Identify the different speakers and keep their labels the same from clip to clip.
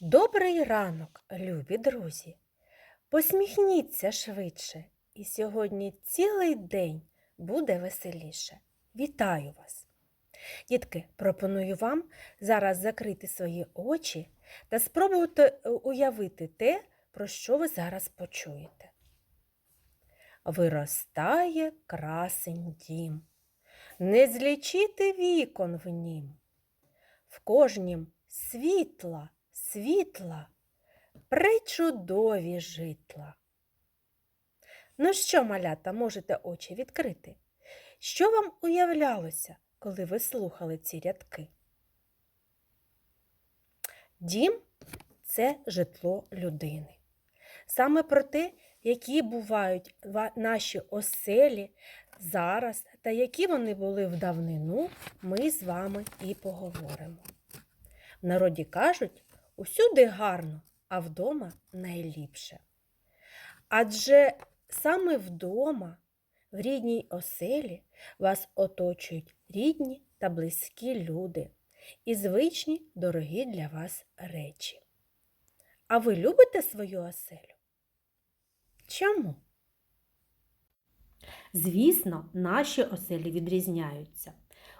Speaker 1: Добрий ранок, любі друзі! Посміхніться швидше, і сьогодні цілий день буде веселіше. Вітаю вас! Дітки, пропоную вам зараз закрити свої очі та спробувати е, уявити те, про що ви зараз почуєте. Виростає красень дім, не злічити вікон в нім. В кожнім світла, світла, причудові житла. Ну що, малята, можете очі відкрити? Що вам уявлялося, коли ви слухали ці рядки? Дім це житло людини. Саме про те, які бувають наші оселі зараз та які вони були в давнину, ми з вами і поговоримо. В народі кажуть, усюди гарно, а вдома найліпше. Адже саме вдома, в рідній оселі, вас оточують рідні та близькі люди і звичні дорогі для вас речі. А ви любите свою оселю? Чому? Звісно, наші оселі відрізняються.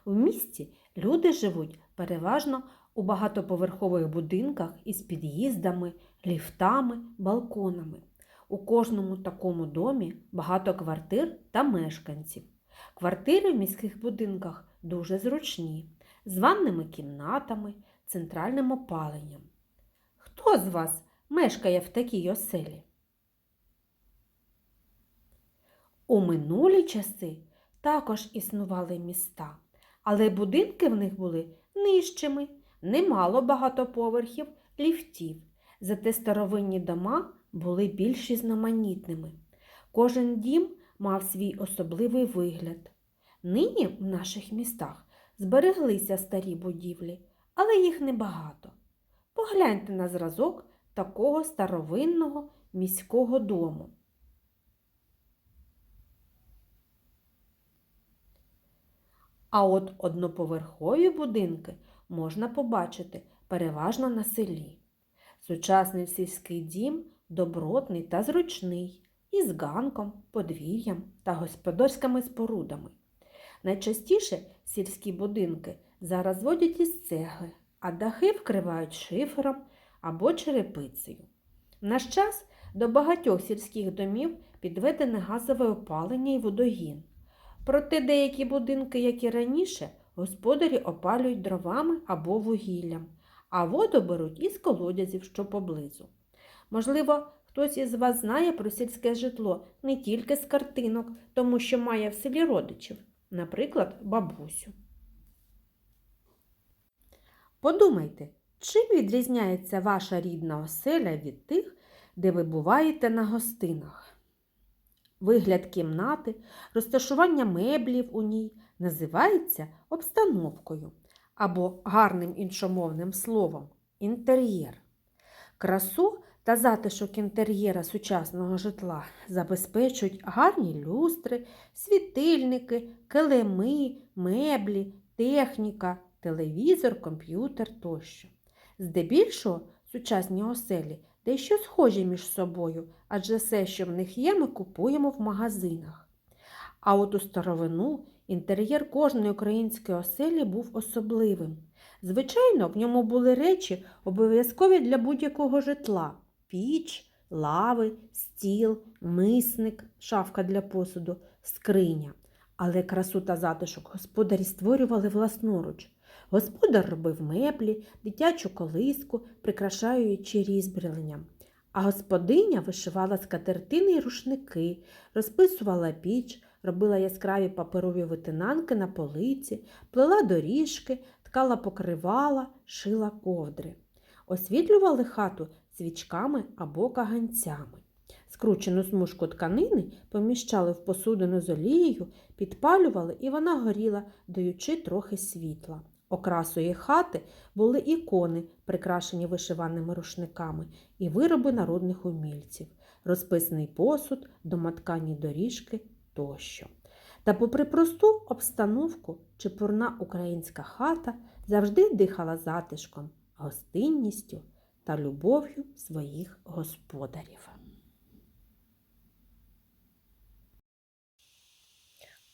Speaker 1: У місті люди живуть переважно у багатоповерхових будинках із під'їздами, ліфтами, балконами. У кожному такому домі багато квартир та мешканців. Квартири в міських будинках дуже зручні, з ванними кімнатами, центральним опаленням. Хто з вас мешкає в такій оселі? У минулі часи також існували міста, але будинки в них були нижчими, немало багатоповерхів, ліфтів. Зате старовинні дома були більш різноманітними. Кожен дім мав свій особливий вигляд. Нині в наших містах збереглися старі будівлі, але їх небагато. Погляньте на зразок такого старовинного міського дому. А от одноповерхові будинки можна побачити переважно на селі. Сучасний сільський дім добротний та зручний, із ганком, подвір'ям та господарськими спорудами. Найчастіше сільські будинки зараз зводять із цегли, а дахи вкривають шифером або черепицею. В наш час до багатьох сільських домів підведене газове опалення і водогін. Проте деякі будинки, як і раніше, господарі опалюють дровами або вугіллям, а воду беруть із колодязів, що поблизу. Можливо, хтось із вас знає про сільське житло не тільки з картинок, тому що має в селі родичів, наприклад, бабусю. Подумайте, чим відрізняється ваша рідна оселя від тих, де ви буваєте на гостинах? Вигляд кімнати, розташування меблів у ній називається обстановкою або гарним іншомовним словом інтер'єр. Красу та затишок інтер'єра сучасного житла забезпечують гарні люстри, світильники, килими, меблі, техніка, телевізор, комп'ютер тощо. Здебільшого сучасні оселі дещо схожі між собою, адже все, що в них є, ми купуємо в магазинах. А от у старовину інтер'єр кожної української оселі був особливим. Звичайно, в ньому були речі, обов'язкові для будь-якого житла: піч, лави, стіл, мисник, шафка для посуду, скриня. Але красу та затишок господарі створювали власноруч. Господар робив меблі, дитячу колиску, прикрашаючи різьбленням. А господиня вишивала скатертини й рушники, розписувала піч, робила яскраві паперові витинанки на полиці, плела доріжки, ткала покривала, шила ковдри. Освітлювали хату свічками або каганцями. Скручену смужку тканини поміщали в посудину з олією, підпалювали і вона горіла, даючи трохи світла. Окрасою хати були ікони, прикрашені вишиваними рушниками, і вироби народних умільців, розписаний посуд, домоткані доріжки тощо. Та, попри просту обстановку, чепурна українська хата завжди дихала затишком, гостинністю та любов'ю своїх господарів.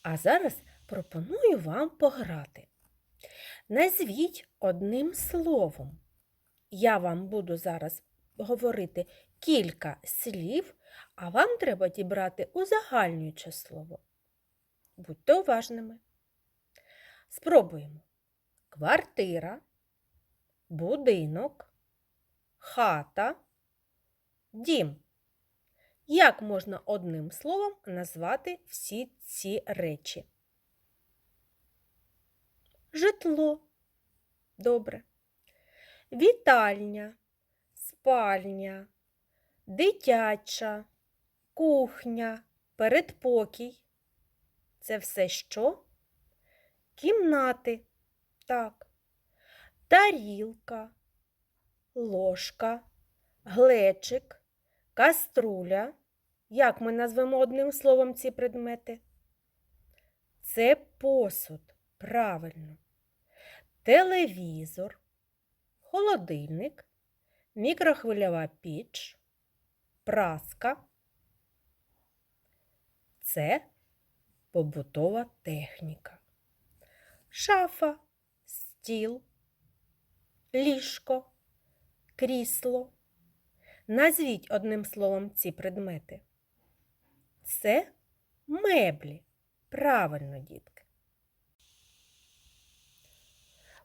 Speaker 1: А зараз пропоную вам пограти. Назвіть одним словом. Я вам буду зараз говорити кілька слів, а вам треба дібрати узагальнююче слово. Будьте уважними. Спробуємо. Квартира, будинок, хата, дім. Як можна одним словом назвати всі ці речі? Житло. Добре. Вітальня, спальня, дитяча, кухня, передпокій. Це все що? Кімнати. Так. Тарілка, ложка, глечик, каструля. Як ми назвемо одним словом ці предмети? Це посуд. Правильно. Телевізор, холодильник, мікрохвильова піч, праска. Це побутова техніка. Шафа, стіл, ліжко, крісло. Назвіть одним словом ці предмети. Це меблі. Правильно, дітки.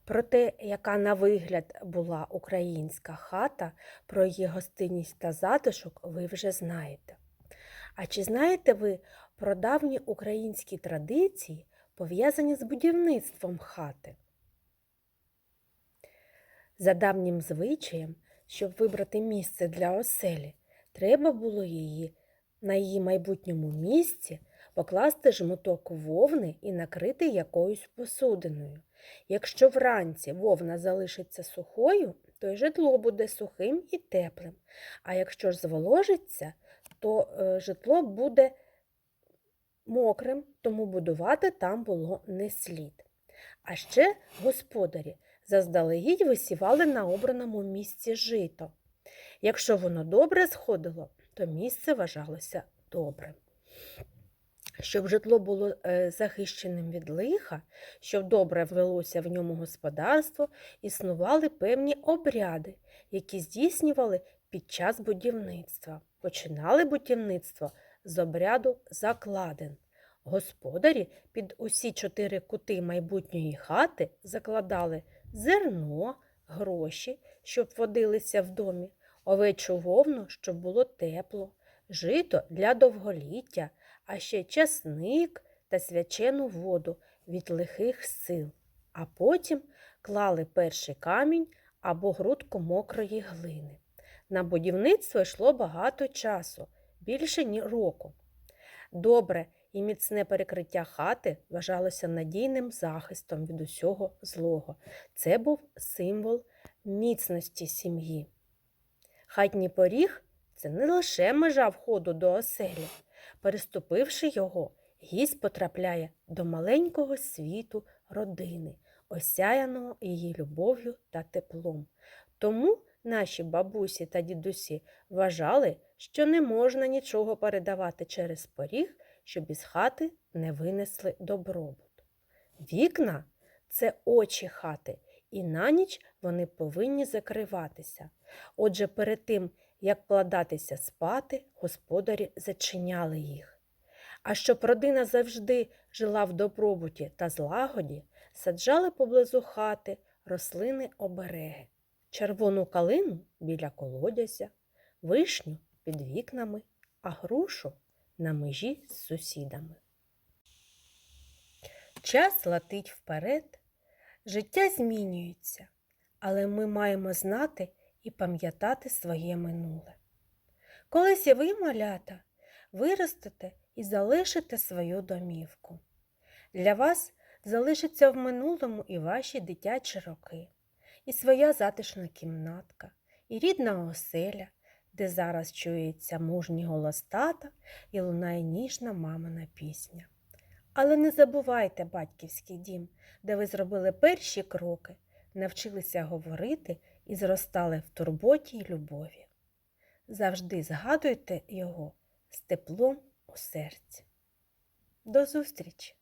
Speaker 1: Про те, яка на вигляд була українська хата, про її гостинність та затишок ви вже знаєте. А чи знаєте ви про давні українські традиції, пов'язані з будівництвом хати? За давнім звичаєм, щоб вибрати місце для оселі, треба було її на її майбутньому місці покласти жмуток вовни і накрити якоюсь посудиною. Якщо вранці вовна залишиться сухою, то й житло буде сухим і теплим. А якщо ж зволожиться, то е, житло буде мокрим, тому будувати там було не слід. А ще господарі заздалегідь висівали на обраному місці жито. Якщо воно добре сходило, то місце вважалося добрим. Щоб житло було е, захищеним від лиха, щоб добре велося в ньому господарство, існували певні обряди, які здійснювали під час будівництва. Починали будівництво з обряду закладин. Господарі під усі чотири кути майбутньої хати закладали зерно, гроші, щоб водилися в домі, овечу вовну, щоб було тепло, жито для довголіття, а ще часник та свячену воду від лихих сил, а потім клали перший камінь або грудку мокрої глини. На будівництво йшло багато часу, більше ні року. Добре і міцне перекриття хати вважалося надійним захистом від усього злого. Це був символ міцності сім'ї. Хатній поріг це не лише межа входу до оселі. Переступивши його, гість потрапляє до маленького світу родини, осяяного її любов'ю та теплом. Тому наші бабусі та дідусі вважали, що не можна нічого передавати через поріг, щоб із хати не винесли добробут. Вікна це очі хати, і на ніч вони повинні закриватися. Отже, перед тим, як вкладатися спати, господарі зачиняли їх. А щоб родина завжди жила в добробуті та злагоді, саджали поблизу хати рослини обереги, червону калину біля колодязя, вишню під вікнами, а грушу на межі з сусідами. Час летить вперед, життя змінюється, але ми маємо знати і пам'ятати своє минуле. Колись і ви, малята, виростете і залишите свою домівку. Для вас залишиться в минулому і ваші дитячі роки, і своя затишна кімнатка, і рідна оселя, де зараз чується мужній голос тата і лунає ніжна мамина пісня. Але не забувайте батьківський дім, де ви зробили перші кроки, навчилися говорити і зростали в турботі й любові. Завжди згадуйте його з теплом у серці. До зустрічі!